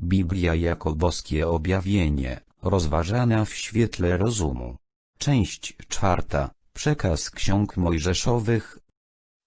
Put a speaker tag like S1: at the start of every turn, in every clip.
S1: Biblia jako boskie objawienie, rozważana w świetle rozumu. Część czwarta, przekaz ksiąg mojżeszowych.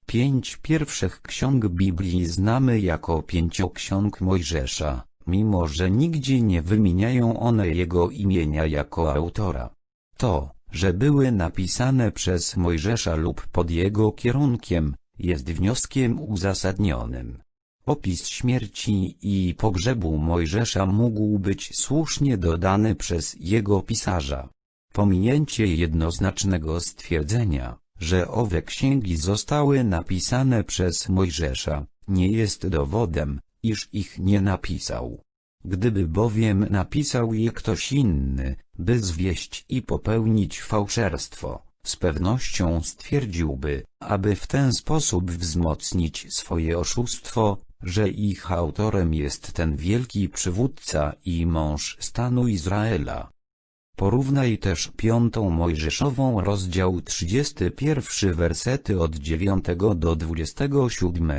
S1: Pięć pierwszych ksiąg Biblii znamy jako pięcioksiąg Mojżesza, mimo że nigdzie nie wymieniają one jego imienia jako autora. To, że były napisane przez Mojżesza lub pod jego kierunkiem, jest wnioskiem uzasadnionym. Opis śmierci i pogrzebu Mojżesza mógł być słusznie dodany przez jego pisarza. Pominięcie jednoznacznego stwierdzenia, że owe księgi zostały napisane przez Mojżesza, nie jest dowodem, iż ich nie napisał. Gdyby bowiem napisał je ktoś inny, by zwieść i popełnić fałszerstwo, z pewnością stwierdziłby, aby w ten sposób wzmocnić swoje oszustwo, że ich autorem jest ten wielki przywódca i mąż stanu Izraela. Porównaj też piątą Mojżeszową rozdział 31 wersety od 9 do 27.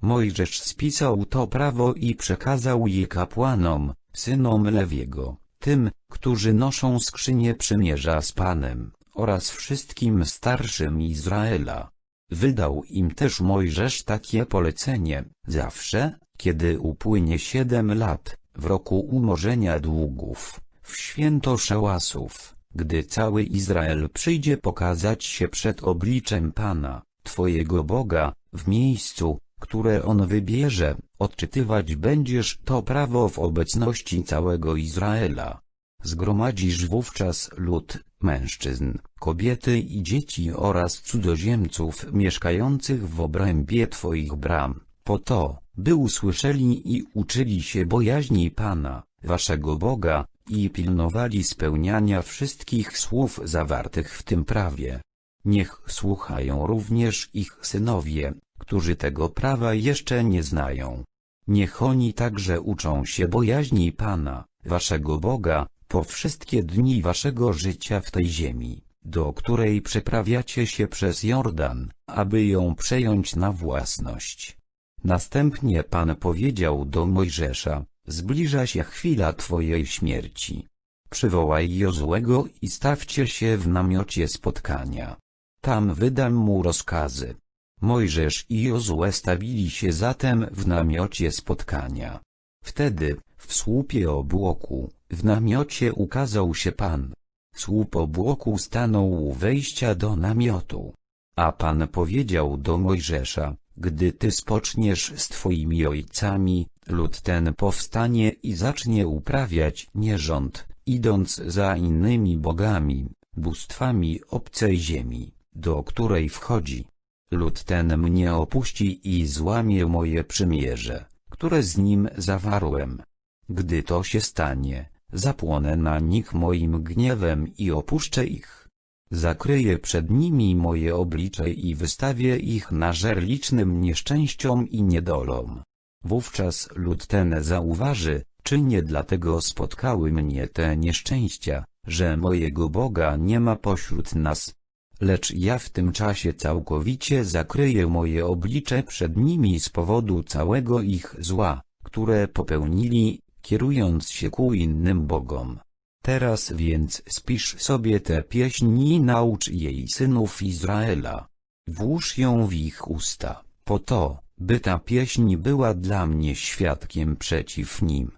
S1: Mojżesz spisał to prawo i przekazał je kapłanom, synom Lewiego, tym, którzy noszą skrzynię przymierza z Panem, oraz wszystkim starszym Izraela. Wydał im też Mojżesz takie polecenie, zawsze, kiedy upłynie siedem lat, w roku umorzenia długów, w święto szałasów, gdy cały Izrael przyjdzie pokazać się przed obliczem Pana, Twojego Boga, w miejscu, które On wybierze, odczytywać będziesz to prawo w obecności całego Izraela. Zgromadzisz wówczas lud, mężczyzn, kobiety i dzieci oraz cudzoziemców mieszkających w obrębie Twoich bram, po to, by usłyszeli i uczyli się bojaźni Pana, Waszego Boga, i pilnowali spełniania wszystkich słów zawartych w tym prawie. Niech słuchają również ich synowie, którzy tego prawa jeszcze nie znają. Niech oni także uczą się bojaźni Pana, Waszego Boga, po wszystkie dni Waszego życia w tej ziemi, do której przeprawiacie się przez Jordan, aby ją przejąć na własność. Następnie Pan powiedział do Mojżesza, zbliża się chwila Twojej śmierci. Przywołaj Jozłego i stawcie się w namiocie spotkania. Tam wydam mu rozkazy. Mojżesz i Jozue stawili się zatem w namiocie spotkania. Wtedy, w słupie obłoku, w namiocie ukazał się Pan. Słup obłoku stanął u wejścia do namiotu. A Pan powiedział do Mojżesza, gdy ty spoczniesz z twoimi ojcami, lud ten powstanie i zacznie uprawiać nierząd, idąc za innymi bogami, bóstwami obcej ziemi, do której wchodzi. Lud ten mnie opuści i złamie moje przymierze, które z nim zawarłem. Gdy to się stanie, zapłonę na nich moim gniewem i opuszczę ich. Zakryję przed nimi moje oblicze i wystawię ich na żer licznym nieszczęściom i niedolom. Wówczas lud ten zauważy, czy nie dlatego spotkały mnie te nieszczęścia, że mojego Boga nie ma pośród nas. Lecz ja w tym czasie całkowicie zakryję moje oblicze przed nimi z powodu całego ich zła, które popełnili, kierując się ku innym bogom. Teraz więc spisz sobie tę pieśń i naucz jej synów Izraela. Włóż ją w ich usta, po to, by ta pieśń była dla mnie świadkiem przeciw nim.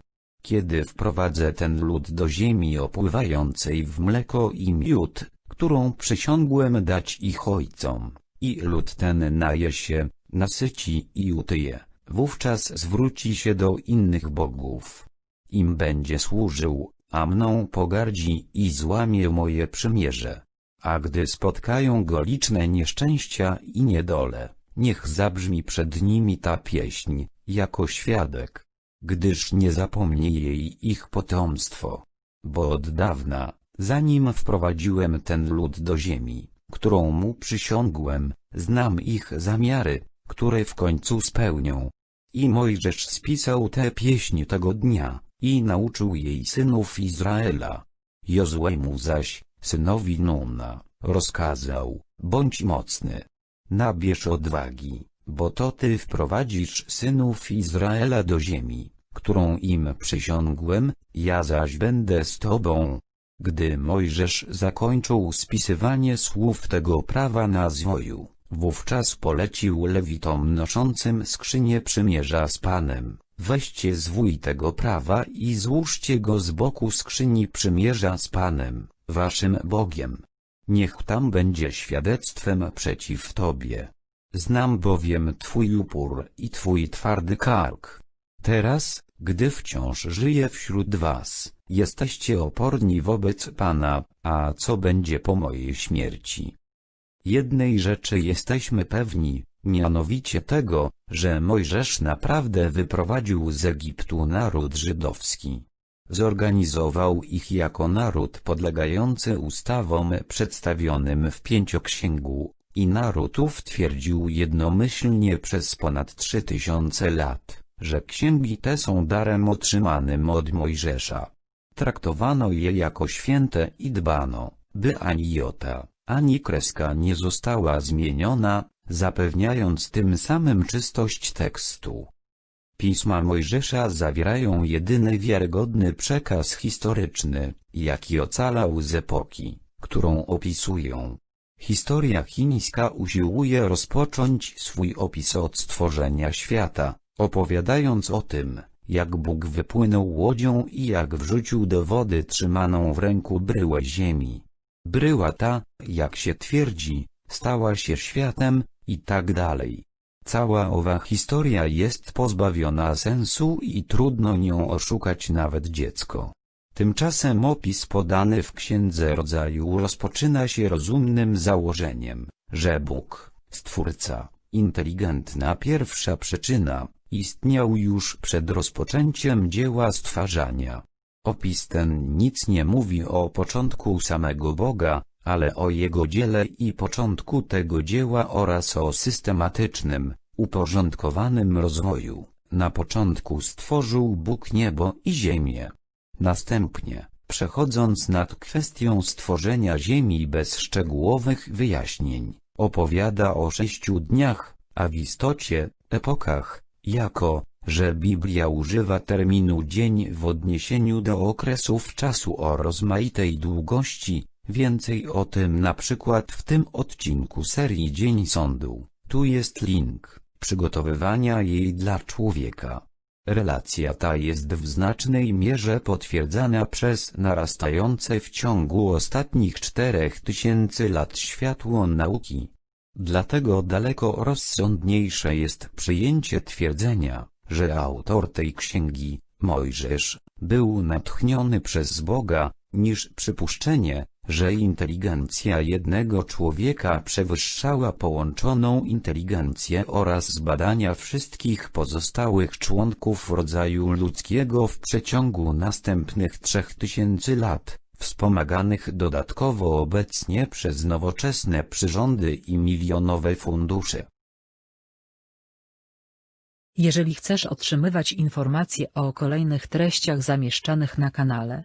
S1: Kiedy wprowadzę ten lud do ziemi opływającej w mleko i miód, którą przysiągłem dać ich ojcom, i lud ten naje się, nasyci i utyje, wówczas zwróci się do innych bogów. Im będzie służył, a mną pogardzi i złamie moje przymierze. A gdy spotkają go liczne nieszczęścia i niedole, niech zabrzmi przed nimi ta pieśń, jako świadek, gdyż nie zapomni jej ich potomstwo. Bo od dawna, zanim wprowadziłem ten lud do ziemi, którą mu przysiągłem, znam ich zamiary, które w końcu spełnią. I Mojżesz spisał tę pieśń tego dnia, i nauczył jej synów Izraela. Jozłemu zaś, synowi Nuna, rozkazał, bądź mocny. Nabierz odwagi, bo to ty wprowadzisz synów Izraela do ziemi, którą im przysiągłem, ja zaś będę z tobą. Gdy Mojżesz zakończył spisywanie słów tego prawa na zwoju, wówczas polecił lewitom noszącym skrzynię przymierza z Panem, weźcie zwój tego prawa i złóżcie go z boku skrzyni przymierza z Panem, waszym Bogiem. Niech tam będzie świadectwem przeciw Tobie. Znam bowiem Twój upór i Twój twardy kark. Teraz, gdy wciąż żyję wśród Was, jesteście oporni wobec Pana, a co będzie po mojej śmierci? Jednej rzeczy jesteśmy pewni, mianowicie tego, że Mojżesz naprawdę wyprowadził z Egiptu naród żydowski. Zorganizował ich jako naród podlegający ustawom przedstawionym w pięcioksięgu, i naród ów twierdził jednomyślnie przez ponad trzy tysiące lat, że księgi te są darem otrzymanym od Mojżesza. Traktowano je jako święte i dbano, by ani jota, ani kreska nie została zmieniona, zapewniając tym samym czystość tekstu. Pisma Mojżesza zawierają jedyny wiarygodny przekaz historyczny, jaki ocalał z epoki, którą opisują. Historia chińska usiłuje rozpocząć swój opis od stworzenia świata, opowiadając o tym, jak Bóg wypłynął łodzią i jak wrzucił do wody trzymaną w ręku bryłę ziemi. Bryła ta, jak się twierdzi, stała się światem, i tak dalej. Cała owa historia jest pozbawiona sensu i trudno nią oszukać nawet dziecko. Tymczasem opis podany w Księdze Rodzaju rozpoczyna się rozumnym założeniem, że Bóg, Stwórca, inteligentna pierwsza przyczyna, istniał już przed rozpoczęciem dzieła stwarzania. Opis ten nic nie mówi o początku samego Boga, ale o jego dziele i początku tego dzieła oraz o systematycznym, uporządkowanym rozwoju. Na początku stworzył Bóg niebo i ziemię. Następnie, przechodząc nad kwestią stworzenia ziemi bez szczegółowych wyjaśnień, opowiada o sześciu dniach, a w istocie, epokach, jako, że Biblia używa terminu dzień w odniesieniu do okresów czasu o rozmaitej długości, więcej o tym na przykład w tym odcinku serii Dzień Sądu, tu jest link, przygotowywania jej dla człowieka. Relacja ta jest w znacznej mierze potwierdzana przez narastające w ciągu ostatnich czterech tysięcy lat światło nauki. Dlatego daleko rozsądniejsze jest przyjęcie twierdzenia, że autor tej księgi, Mojżesz, był natchniony przez Boga, niż przypuszczenie, że inteligencja jednego człowieka przewyższała połączoną inteligencję oraz zbadania wszystkich pozostałych członków rodzaju ludzkiego w przeciągu następnych trzech tysięcy lat, wspomaganych dodatkowo obecnie przez nowoczesne przyrządy i milionowe fundusze.
S2: Jeżeli chcesz otrzymywać informacje o kolejnych treściach zamieszczanych na kanale,